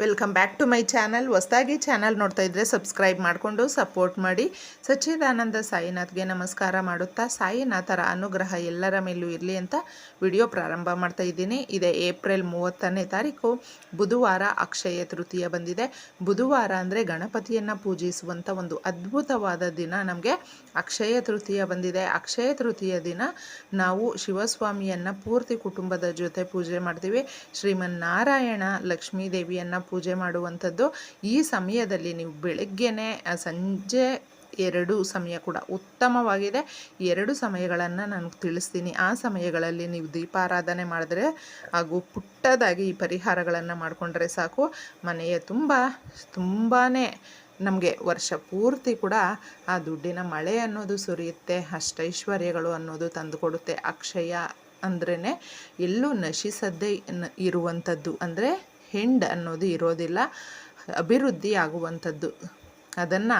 Welcome back to my channel. ಹೊಸದಾಗಿ channel ನೋಡ್ತಾ ಇದ್ದರೆ ಸಬ್ಸ್ಕ್ರೈಬ್ ಮಾಡಿಕೊಂಡು ಸಪೋರ್ಟ್ ಮಾಡಿ. ಸಚ್ಚಿದಾನಂದ ಸಾಯಿನಾಥ್ಗೆ ನಮಸ್ಕಾರ ಮಾಡುತ್ತಾ ಸಾಯಿನಾಥರ ಅನುಗ್ರಹ ಎಲ್ಲರ ಮೇಲೂ ಇರಲಿ ಅಂತ ವಿಡಿಯೋ ಪ್ರಾರಂಭ ಮಾಡ್ತಾ ಇದ್ದೀನಿ. ಇದೇ ಏಪ್ರಿಲ್ ಮೂವತ್ತನೇ ತಾರೀಕು. ಬುಧವಾರ ಅಕ್ಷಯ ತೃತೀಯ ಬಂದಿದೆ. ಬುಧವಾರ ಅಂದರೆ ಗಣಪತಿಯನ್ನು ಪೂಜಿಸುವಂಥ ಒಂದು ಅದ್ಭುತವಾದ ದಿನ ನಮಗೆ ಅಕ್ಷಯ ತೃತೀಯ ಬಂದಿದೆ. ಅಕ್ಷಯ ತೃತೀಯ ದಿನ ನಾವು ಶಿವಸ್ವಾಮಿಯನ್ನು ಪೂರ್ತಿ ಕುಟುಂಬದ ಜೊತೆ ಪೂಜೆ ಮಾಡ್ತೀವಿ. ಶ್ರೀಮನ್ನಾರಾಯಣ ಲಕ್ಷ್ಮೀ ದೇವಿಯನ್ನು ಪೂಜೆ ಮಾಡುವಂಥದ್ದು. ಈ ಸಮಯದಲ್ಲಿ ನೀವು ಬೆಳಗ್ಗೆನೆ ಸಂಜೆ ಎರಡು ಸಮಯ ಕೂಡ ಉತ್ತಮವಾಗಿದೆ. ಎರಡು ಸಮಯಗಳನ್ನು ನಾನು ತಿಳಿಸ್ತೀನಿ. ಆ ಸಮಯಗಳಲ್ಲಿ ನೀವು ದೀಪಾರಾಧನೆ ಮಾಡಿದ್ರೆ ಹಾಗೂ ಪುಟ್ಟದಾಗಿ ಈ ಪರಿಹಾರಗಳನ್ನು ಮಾಡಿಕೊಂಡ್ರೆ ಸಾಕು. ಮನೆಯ ತುಂಬ ತುಂಬಾ ನಮಗೆ ವರ್ಷ ಪೂರ್ತಿ ಕೂಡ ಆ ದುಡ್ಡಿನ ಮಳೆ ಅನ್ನೋದು ಸುರಿಯುತ್ತೆ, ಅಷ್ಟೈಶ್ವರ್ಯಗಳು ಅನ್ನೋದು ತಂದುಕೊಡುತ್ತೆ. ಅಕ್ಷಯ ಅಂದ್ರೇ ಎಲ್ಲೂ ನಶಿಸದ್ದೇ ಇರುವಂಥದ್ದು ಅಂದರೆ ಹೆಂಡ್ ಅನ್ನೋದು ಇರೋದಿಲ್ಲ ಅಭಿವೃದ್ಧಿ ಆಗುವಂಥದ್ದು ಅದನ್ನು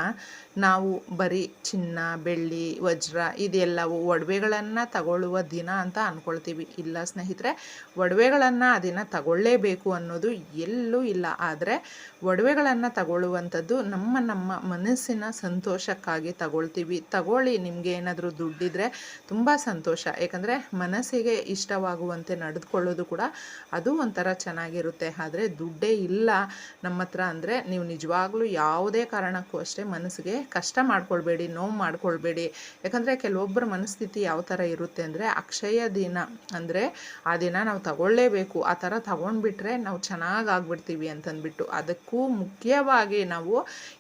ನಾವು ಬರೀ ಚಿನ್ನ, ಬೆಳ್ಳಿ, ವಜ್ರ ಇದೆಲ್ಲವು ಒಡವೆಗಳನ್ನು ತಗೊಳ್ಳುವ ದಿನ ಅಂತ ಅಂದ್ಕೊಳ್ತೀವಿ ಇಲ್ಲ ಸ್ನೇಹಿತರೆ, ಒಡವೆಗಳನ್ನು ಆ ದಿನ ತಗೊಳ್ಳೇಬೇಕು ಅನ್ನೋದು ಎಲ್ಲೂ ಇಲ್ಲ. ಆದರೆ ಒಡವೆಗಳನ್ನು ತಗೊಳ್ಳುವಂಥದ್ದು ನಮ್ಮ ನಮ್ಮ ಮನಸ್ಸಿನ ಸಂತೋಷಕ್ಕಾಗಿ ತಗೊಳ್ತೀವಿ. ತಗೊಳ್ಳಿ, ನಿಮಗೆ ಏನಾದರೂ ದುಡ್ಡಿದ್ರೆ ತುಂಬ ಸಂತೋಷ. ಯಾಕಂದರೆ ಮನಸ್ಸಿಗೆ ಇಷ್ಟವಾಗುವಂತೆ ನಡೆದುಕೊಳ್ಳೋದು ಕೂಡ ಅದು ಒಂಥರ ಚೆನ್ನಾಗಿರುತ್ತೆ. ಆದರೆ ದುಡ್ಡೇ ಇಲ್ಲ ನಮ್ಮ ಹತ್ರ ಅಂದರೆ ನೀವು ನಿಜವಾಗ್ಲೂ ಯಾವುದೇ ಕಾರಣಕ್ಕೂ ಅಷ್ಟೇ ಮನಸ್ಸಿಗೆ. ಕಷ್ಟ ಮಾಡ್ಕೊಳ್ಬೇಡಿ, ನೋವು ಮಾಡ್ಕೊಳ್ಬೇಡಿ. ಯಾಕಂದರೆ ಕೆಲವೊಬ್ಬರ ಮನಸ್ಥಿತಿ ಯಾವ ಥರ ಇರುತ್ತೆ ಅಂದರೆ ಅಕ್ಷಯ ದಿನ. ಅಂದರೆ ಆ ದಿನ ನಾವು ತಗೊಳ್ಳೇಬೇಕು. ಆ ಥರ ತಗೊಂಡ್ಬಿಟ್ರೆ ನಾವು ಚೆನ್ನಾಗಿ ಆಗ್ಬಿಡ್ತೀವಿ ಅಂತಂದ್ಬಿಟ್ಟು. ಅದಕ್ಕೂ ಮುಖ್ಯವಾಗಿ ನಾವು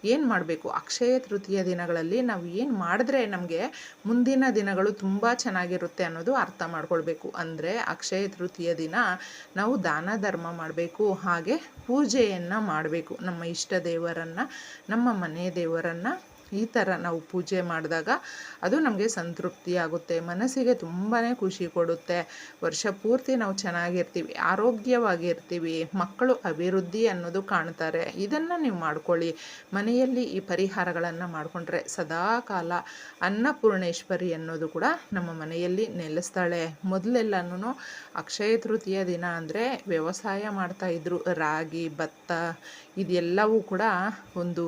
ಏನು ಮಾಡಬೇಕು? ಅಕ್ಷಯ ತೃತೀಯ ದಿನಗಳಲ್ಲಿ ನಾವು ಏನು ಮಾಡಿದ್ರೆ ನಮಗೆ ಮುಂದಿನ ದಿನಗಳು ತುಂಬ ಚೆನ್ನಾಗಿರುತ್ತೆ ಅನ್ನೋದು ಅರ್ಥ ಮಾಡ್ಕೊಳ್ಬೇಕು. ಅಂದರೆ ಅಕ್ಷಯ ತೃತೀಯ ದಿನ ನಾವು ದಾನ, ಧರ್ಮ ಮಾಡಬೇಕು. ಹಾಗೆ ಪೂಜೆಯನ್ನು ಮಾಡಬೇಕು. ನಮ್ಮ ಇಷ್ಟ ದೇವರನ್ನು, ನಮ್ಮ ದೇವರನ್ನು ಈ ಥರ ನಾವು ಪೂಜೆ ಮಾಡಿದಾಗ ಅದು ನಮಗೆ ಸಂತೃಪ್ತಿ ಆಗುತ್ತೆ, ಮನಸ್ಸಿಗೆ ತುಂಬಾ ಖುಷಿ ಕೊಡುತ್ತೆ. ವರ್ಷ ಪೂರ್ತಿ ನಾವು ಚೆನ್ನಾಗಿರ್ತೀವಿ, ಆರೋಗ್ಯವಾಗಿರ್ತೀವಿ, ಮಕ್ಕಳು ಅಭಿವೃದ್ಧಿ ಅನ್ನೋದು ಕಾಣ್ತಾರೆ. ಇದನ್ನು ನೀವು ಮಾಡ್ಕೊಳ್ಳಿ. ಮನೆಯಲ್ಲಿ ಈ ಪರಿಹಾರಗಳನ್ನು ಮಾಡಿಕೊಂಡ್ರೆ ಸದಾ ಕಾಲ ಅನ್ನಪೂರ್ಣೇಶ್ವರಿ ಅನ್ನೋದು ಕೂಡ ನಮ್ಮ ಮನೆಯಲ್ಲಿ ನೆಲೆಸ್ತಾಳೆ. ಮೊದಲೆಲ್ಲನೂ ಅಕ್ಷಯ ತೃತೀಯ ದಿನ ಅಂದರೆ ವ್ಯವಸಾಯ ಮಾಡ್ತಾಯಿದ್ರು ರಾಗಿ, ಭತ್ತ ಇದೆಲ್ಲವೂ ಕೂಡ ಒಂದು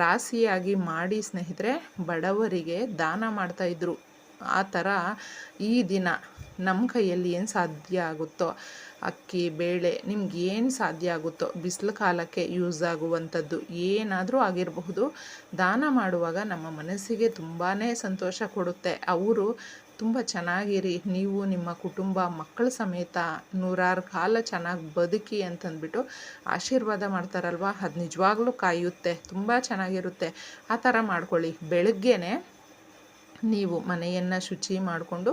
ರಾಶಿಯಾಗಿ ಮಾಡಿ ಸ್ನೇಹಿತರೆ, ಬಡವರಿಗೆ ದಾನ ಮಾಡ್ತಾಯಿದ್ರು ಆ ಥರ ಈ ದಿನ ನಮ್ಮ ಕೈಯಲ್ಲಿ ಏನು ಸಾಧ್ಯ ಆಗುತ್ತೋ, ಅಕ್ಕಿ, ಬೇಳೆ ನಿಮ್ಗೆ ಏನು ಸಾಧ್ಯ ಆಗುತ್ತೋ, ಬಿಸಿಲು ಕಾಲಕ್ಕೆ ಯೂಸ್ ಆಗುವಂಥದ್ದು ಏನಾದರೂ ಆಗಿರಬಹುದು. ದಾನ ಮಾಡುವಾಗ ನಮ್ಮ ಮನಸ್ಸಿಗೆ ತುಂಬಾ ಸಂತೋಷ ಕೊಡುತ್ತೆ. ಅವರು ತುಂಬ ಚೆನ್ನಾಗಿರಿ. ನೀವು ನಿಮ್ಮ ಕುಟುಂಬ, ಮಕ್ಕಳ ಸಮೇತ ನೂರಾರು ಕಾಲ ಚೆನ್ನಾಗಿ ಬದುಕಿ ಅಂತಂದ್ಬಿಟ್ಟು ಆಶೀರ್ವಾದ ಮಾಡ್ತಾರಲ್ವ? ಅದು ನಿಜವಾಗ್ಲೂ ಕಾಯುತ್ತೆ. ತುಂಬ ಚೆನ್ನಾಗಿರುತ್ತೆ. ಆ ಥರ ಮಾಡ್ಕೊಳ್ಳಿ. ಬೆಳಗ್ಗೆನೆ ನೀವು ಮನೆಯನ್ನು ಶುಚಿ ಮಾಡಿಕೊಂಡು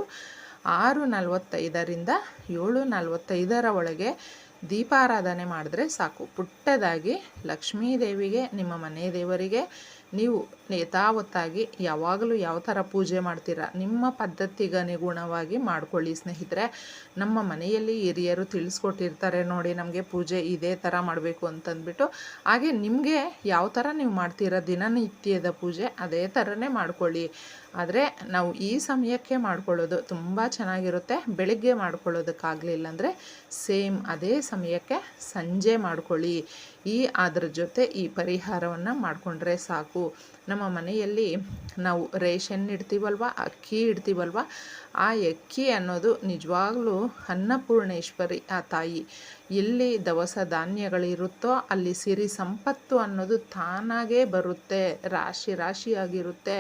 ಆರು ನಲವತ್ತೈದರಿಂದ ಏಳು ನಲವತ್ತೈದರ ಒಳಗೆ ದೀಪಾರಾಧನೆ ಮಾಡಿದ್ರೆ ಸಾಕು. ಪುಟ್ಟದಾಗಿ ಲಕ್ಷ್ಮೀ ದೇವಿಗೆ ನಿಮ್ಮ ಮನೆ ದೇವರಿಗೆ ನೀವು ಯಥಾವತ್ತಾಗಿ ಯಾವಾಗಲೂ ಯಾವ ಥರ ಪೂಜೆ ಮಾಡ್ತೀರಾ? ನಿಮ್ಮ ಪದ್ಧತಿಗೆ ಅನುಗುಣವಾಗಿ ಮಾಡ್ಕೊಳ್ಳಿ ಸ್ನೇಹಿತರೆ. ನಮ್ಮ ಮನೆಯಲ್ಲಿ ಹಿರಿಯರು ತಿಳಿಸ್ಕೊಟ್ಟಿರ್ತಾರೆ ನೋಡಿ ನಮಗೆ ಪೂಜೆ ಇದೇ ಥರ ಮಾಡಬೇಕು ಅಂತಂದ್ಬಿಟ್ಟು. ಹಾಗೆ ನಿಮಗೆ ಯಾವ ಥರ ನೀವು ಮಾಡ್ತೀರಾ ದಿನನಿತ್ಯದ ಪೂಜೆ, ಅದೇ ಥರನೇ ಮಾಡ್ಕೊಳ್ಳಿ. ಆದರೆ ನಾವು ಈ ಸಮಯಕ್ಕೆ ಮಾಡ್ಕೊಳ್ಳೋದು ತುಂಬ ಚೆನ್ನಾಗಿರುತ್ತೆ. ಬೆಳಿಗ್ಗೆ ಮಾಡ್ಕೊಳ್ಳೋದಕ್ಕಾಗಲಿಲ್ಲ ಅಂದರೆ ಸೇಮ್ ಅದೇ ಸಮಯಕ್ಕೆ ಸಂಜೆ ಮಾಡ್ಕೊಳ್ಳಿ. ಈ ಅದರ ಜೊತೆ ಈ ಪರಿಹಾರವನ್ನು ಮಾಡಿಕೊಂಡ್ರೆ ಸಾಕು. ನಮ್ಮ ಮನೆಯಲ್ಲಿ ನಾವು ರೇಷನ್ ಇಡ್ತೀವಲ್ವ, ಅಕ್ಕಿ ಇಡ್ತೀವಲ್ವ? ಆ ಅಕ್ಕಿ ಅನ್ನೋದು ನಿಜವಾಗ್ಲೂ ಅನ್ನಪೂರ್ಣೇಶ್ವರಿ, ಆ ತಾಯಿ. ಎಲ್ಲಿ ದವಸ ಧಾನ್ಯಗಳಿರುತ್ತೋ ಅಲ್ಲಿ ಸಿರಿ ಸಂಪತ್ತು ಅನ್ನೋದು ತಾನಾಗೇ ಬರುತ್ತೆ. ರಾಶಿ ರಾಶಿಯಾಗಿರುತ್ತೆ.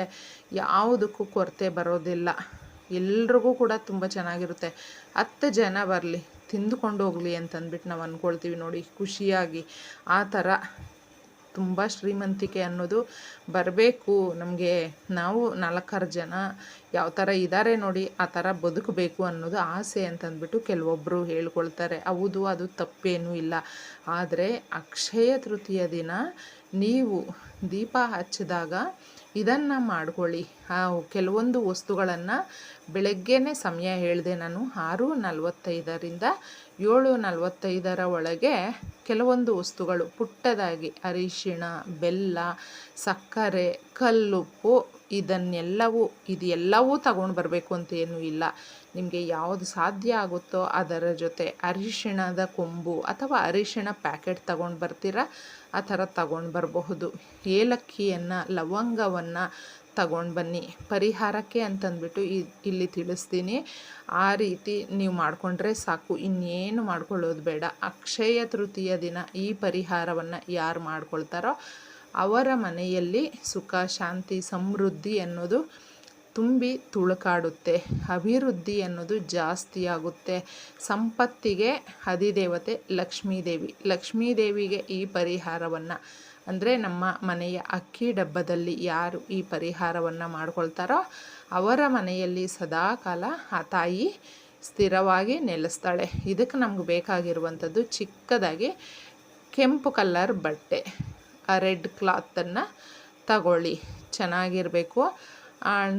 ಯಾವುದಕ್ಕೂ ಕೊರತೆ ಬರೋದಿಲ್ಲ. ಎಲ್ರಿಗೂ ಕೂಡ ತುಂಬ ಚೆನ್ನಾಗಿರುತ್ತೆ. ಹತ್ತು ಜನ ಬರಲಿ, ತಿಂದುಕೊಂಡು ಹೋಗಲಿ ಅಂತಂದ್ಬಿಟ್ಟು ನಾವು ಅಂದ್ಕೊಳ್ತೀವಿ ನೋಡಿ, ಖುಷಿಯಾಗಿ. ಆ ಥರ ತುಂಬ ಶ್ರೀಮಂತಿಕೆ ಅನ್ನೋದು ಬರಬೇಕು. ನಮಗೆ ನಾವು ನಾಲ್ಕಾರು ಜನ ಯಾವ ಥರ ಇದ್ದಾರೆ ನೋಡಿ ಆ ಥರ ಬದುಕಬೇಕು ಅನ್ನೋದು ಆಸೆ ಅಂತಂದ್ಬಿಟ್ಟು ಕೆಲವೊಬ್ಬರು ಹೇಳ್ಕೊಳ್ತಾರೆ. ಹೌದು, ಅದು ತಪ್ಪೇನೂ ಇಲ್ಲ. ಆದರೆ ಅಕ್ಷಯ ತೃತೀಯ ದಿನ ನೀವು ದೀಪ ಹಚ್ಚಿದಾಗ ಇದನ್ನು ಮಾಡ್ಕೊಳ್ಳಿ. ಕೆಲವೊಂದು ವಸ್ತುಗಳನ್ನು ಬೆಳಗ್ಗೆನೇ ಸಮಯ ಹೇಳಿದೆ ನಾನು ಆರು ನಲವತ್ತೈದರಿಂದ ಏಳು ನಲವತ್ತೈದರ ಒಳಗೆ ಕೆಲವೊಂದು ವಸ್ತುಗಳು ಪುಟ್ಟದಾಗಿ ಅರಿಶಿಣ, ಬೆಲ್ಲ, ಸಕ್ಕರೆ, ಕಲ್ಲುಪ್ಪು ಇದನ್ನೆಲ್ಲವೂ, ಇದು ಎಲ್ಲವೂ ತಗೊಂಡು ಬರಬೇಕು ಅಂತ ಏನೂ ಇಲ್ಲ. ನಿಮಗೆ ಯಾವುದು ಸಾಧ್ಯ ಆಗುತ್ತೋ ಅದರ ಜೊತೆ ಅರಿಶಿಣದ ಕೊಂಬು ಅಥವಾ ಅರಿಶಿಣ ಪ್ಯಾಕೆಟ್ ತಗೊಂಡು ಬರ್ತೀರಾ? ಆ ಥರ ತಗೊಂಡು ಬರಬಹುದು. ಏಲಕ್ಕಿಯನ್ನು, ಲವಂಗವನ್ನು ತಗೊಂಡು ಬನ್ನಿ. ಪರಿಹಾರಕ್ಕೆ ಅಂತಂದ್ಬಿಟ್ಟು ಇಲ್ಲಿ ತಿಳಿಸ್ತೀನಿ. ಆ ರೀತಿ ನೀವು ಮಾಡಿಕೊಂಡ್ರೆ ಸಾಕು. ಇನ್ನೇನು ಮಾಡ್ಕೊಳ್ಳೋದು ಬೇಡ. ಅಕ್ಷಯ ತೃತೀಯ ದಿನ ಈ ಪರಿಹಾರವನ್ನು ಯಾರು ಮಾಡ್ಕೊಳ್ತಾರೋ ಅವರ ಮನೆಯಲ್ಲಿ ಸುಖ, ಶಾಂತಿ, ಸಮೃದ್ಧಿ ಅನ್ನೋದು ತುಂಬಿ ತುಳುಕಾಡುತ್ತೆ. ಅಭಿವೃದ್ಧಿ ಅನ್ನೋದು ಜಾಸ್ತಿ ಆಗುತ್ತೆ. ಸಂಪತ್ತಿಗೆ ಅಧಿದೇವತೆ ಲಕ್ಷ್ಮೀದೇವಿ. ಲಕ್ಷ್ಮೀದೇವಿಗೆ ಈ ಪರಿಹಾರವನ್ನು, ಅಂದರೆ ನಮ್ಮ ಮನೆಯ ಅಕ್ಕಿ ಡಬ್ಬದಲ್ಲಿ ಯಾರು ಈ ಪರಿಹಾರವನ್ನು ಮಾಡ್ಕೊಳ್ತಾರೋ ಅವರ ಮನೆಯಲ್ಲಿ ಸದಾಕಾಲ ಆ ತಾಯಿ ಸ್ಥಿರವಾಗಿ ನೆಲೆಸ್ತಾಳೆ. ಇದಕ್ಕೆ ನಮ್ಗೆ ಬೇಕಾಗಿರುವಂಥದ್ದು ಚಿಕ್ಕದಾಗಿ ಕೆಂಪು ಕಲ್ಲರ್ ಬಟ್ಟೆ. ಆ ರೆಡ್ ಕ್ಲಾತನ್ನು ತಗೊಳ್ಳಿ. ಚೆನ್ನಾಗಿರಬೇಕು.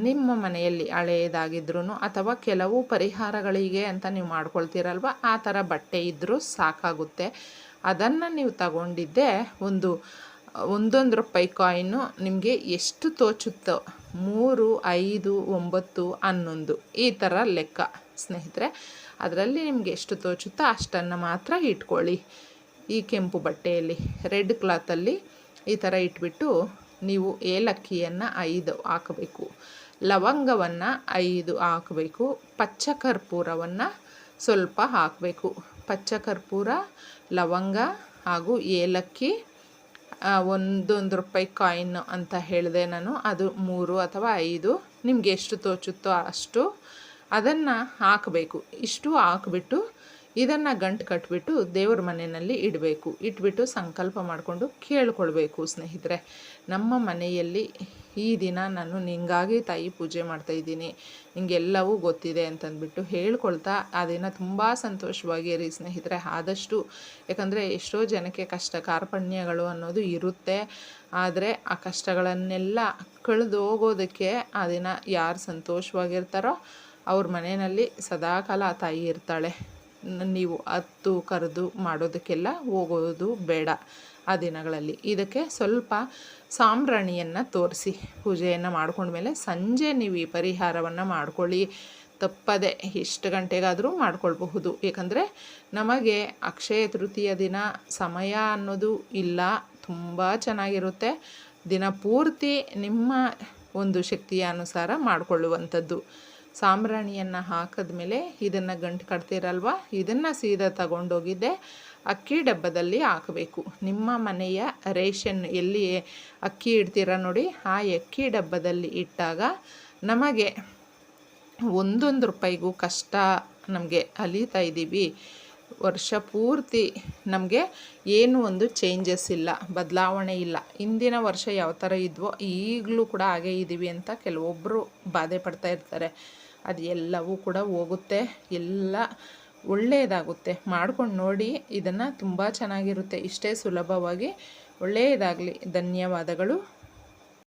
ನಿಮ್ಮ ಮನೆಯಲ್ಲಿ ಹಳೆಯದಾಗಿದ್ರೂ ಅಥವಾ ಕೆಲವು ಪರಿಹಾರಗಳಿಗೆ ಅಂತ ನೀವು ಮಾಡ್ಕೊಳ್ತೀರಲ್ವ? ಆ ಥರ ಬಟ್ಟೆ ಇದ್ದರೂ ಸಾಕಾಗುತ್ತೆ. ಅದನ್ನು ನೀವು ತಗೊಂಡಿದ್ದೆ ಒಂದು, ಒಂದೊಂದು ರೂಪಾಯಿ ಕಾಯಿನು ನಿಮಗೆ ಎಷ್ಟು ತೋಚುತ್ತೋ, ಮೂರು, ಐದು, ಒಂಬತ್ತು, ಹನ್ನೊಂದು, ಈ ಥರ ಲೆಕ್ಕ. ಸ್ನೇಹಿತರೆ, ಅದರಲ್ಲಿ ನಿಮಗೆ ಎಷ್ಟು ತೋಚುತ್ತೋ ಅಷ್ಟನ್ನು ಮಾತ್ರ ಇಟ್ಕೊಳ್ಳಿ. ಈ ಕೆಂಪು ಬಟ್ಟೆಯಲ್ಲಿ, ರೆಡ್ ಕ್ಲಾತಲ್ಲಿ ಈ ಥರ ಇಟ್ಬಿಟ್ಟು ನೀವು ಏಲಕ್ಕಿಯನ್ನು ಐದು ಹಾಕಬೇಕು. ಲವಂಗವನ್ನು ಐದು ಹಾಕಬೇಕು. ಪಚ್ಚ ಕರ್ಪೂರವನ್ನು ಸ್ವಲ್ಪ ಹಾಕಬೇಕು. ಪಚ್ಚ ಕರ್ಪೂರ ಲವಂಗ ಹಾಗೂ ಏಲಕ್ಕಿ ಒಂದೊಂದು ರೂಪಾಯಿ ಕಾಯಿನ್ ಅಂತ ಹೇಳಿದೆ ನಾನು. ಅದು ಮೂರು ಅಥವಾ ಐದು. ನಿಮಗೆ ಎಷ್ಟು ತೋಚುತ್ತೋ ಅಷ್ಟು ಅದನ್ನು ಹಾಕಬೇಕು. ಇಷ್ಟು ಹಾಕ್ಬಿಟ್ಟು ಇದನ್ನು ಗಂಟು ಕಟ್ಬಿಟ್ಟು ದೇವ್ರ ಮನೆಯಲ್ಲಿ ಇಡಬೇಕು. ಇಟ್ಬಿಟ್ಟು ಸಂಕಲ್ಪ ಮಾಡಿಕೊಂಡು ಕೇಳ್ಕೊಳ್ಬೇಕು ಸ್ನೇಹಿತರೆ. ನಮ್ಮ ಮನೆಯಲ್ಲಿ ಈ ದಿನ ನಾನು ನಿಂಗಾಗಿ ತಾಯಿ ಪೂಜೆ ಮಾಡ್ತಾಯಿದ್ದೀನಿ ನಿಂಗೆಲ್ಲವೂ ಗೊತ್ತಿದೆ ಅಂತಂದ್ಬಿಟ್ಟು ಹೇಳ್ಕೊಳ್ತಾ ಆ ದಿನ ತುಂಬ ಸಂತೋಷವಾಗಿರಿ ಸ್ನೇಹಿತರೆ. ಆದಷ್ಟು ಯಾಕಂದರೆ ಎಷ್ಟೋ ಜನಕ್ಕೆ ಕಷ್ಟ, ಕಾರ್ಪಣ್ಯಗಳು ಅನ್ನೋದು ಇರುತ್ತೆ. ಆದರೆ ಆ ಕಷ್ಟಗಳನ್ನೆಲ್ಲ ಕಳೆದು ಹೋಗೋದಕ್ಕೆ ಆ ದಿನ ಯಾರು ಸಂತೋಷವಾಗಿರ್ತಾರೋ ಅವ್ರ ಮನೆಯಲ್ಲಿ ಸದಾಕಾಲ ಆ ತಾಯಿ ಇರ್ತಾಳೆ. ನೀವು ಹತ್ತು ಕರೆದು ಮಾಡೋದಕ್ಕೆಲ್ಲ ಹೋಗೋದು ಬೇಡ ಆ ದಿನಗಳಲ್ಲಿ. ಇದಕ್ಕೆ ಸ್ವಲ್ಪ ಸಾಂಬ್ರಾಣಿಯನ್ನು ತೋರಿಸಿ. ಪೂಜೆಯನ್ನು ಮಾಡ್ಕೊಂಡ್ಮೇಲೆ ಸಂಜೆ ನೀವು ಈ ಪರಿಹಾರವನ್ನು ಮಾಡ್ಕೊಳ್ಳಿ. ತಪ್ಪದೆ ಇಷ್ಟು ಗಂಟೆಗಾದರೂ ಮಾಡ್ಕೊಳ್ಬಹುದು. ಏಕೆಂದರೆ ನಮಗೆ ಅಕ್ಷಯ ತೃತೀಯ ದಿನ ಸಮಯ ಅನ್ನೋದು ಇಲ್ಲ. ತುಂಬ ಚೆನ್ನಾಗಿರುತ್ತೆ. ದಿನ ಪೂರ್ತಿ ನಿಮ್ಮ ಒಂದು ಶಕ್ತಿಯ ಅನುಸಾರ ಮಾಡಿಕೊಳ್ಳುವಂಥದ್ದು. ಸಾಂಬ್ರಾಣಿಯನ್ನು ಹಾಕಿದ್ಮೇಲೆ ಇದನ್ನು ಗಂಟು ಕಟ್ತೀರಲ್ವ? ಇದನ್ನು ಸೀದಾ ತಗೊಂಡೋಗಿದ್ದೆ. ಅಕ್ಕಿ ಡಬ್ಬದಲ್ಲಿ ಹಾಕಬೇಕು. ನಿಮ್ಮ ಮನೆಯ ರೇಷನ್ ಎಲ್ಲಿ ಅಕ್ಕಿ ಇಡ್ತೀರ ನೋಡಿ, ಆ ಅಕ್ಕಿ ಡಬ್ಬದಲ್ಲಿ ಇಟ್ಟಾಗ ನಮಗೆ ಒಂದೊಂದು ರೂಪಾಯಿಗೂ ಕಷ್ಟ ನಮಗೆ ಅಲಿತಾ ಇದ್ದೀವಿ ವರ್ಷ ಪೂರ್ತಿ ನಮಗೆ ಏನು ಒಂದು ಚೇಂಜಸ್ ಇಲ್ಲ, ಬದಲಾವಣೆ ಇಲ್ಲ. ಹಿಂದಿನ ವರ್ಷ ಯಾವ ಥರ ಇದ್ವೋ ಈಗಲೂ ಕೂಡ ಹಾಗೆ ಇದ್ದೀವಿ ಅಂತ ಕೆಲವೊಬ್ಬರು ಬಾಧೆ ಪಡ್ತಾ ಇರ್ತಾರೆ. ಅದು ಎಲ್ಲವೂ ಕೂಡ ಹೋಗುತ್ತೆ, ಎಲ್ಲ ಒಳ್ಳೆಯದಾಗುತ್ತೆ. ಮಾಡ್ಕೊಂಡು ನೋಡಿ, ಇದನ್ನು ತುಂಬ ಚೆನ್ನಾಗಿರುತ್ತೆ. ಇಷ್ಟೇ ಸುಲಭವಾಗಿ ಒಳ್ಳೆಯದಾಗಲಿ. ಧನ್ಯವಾದಗಳು.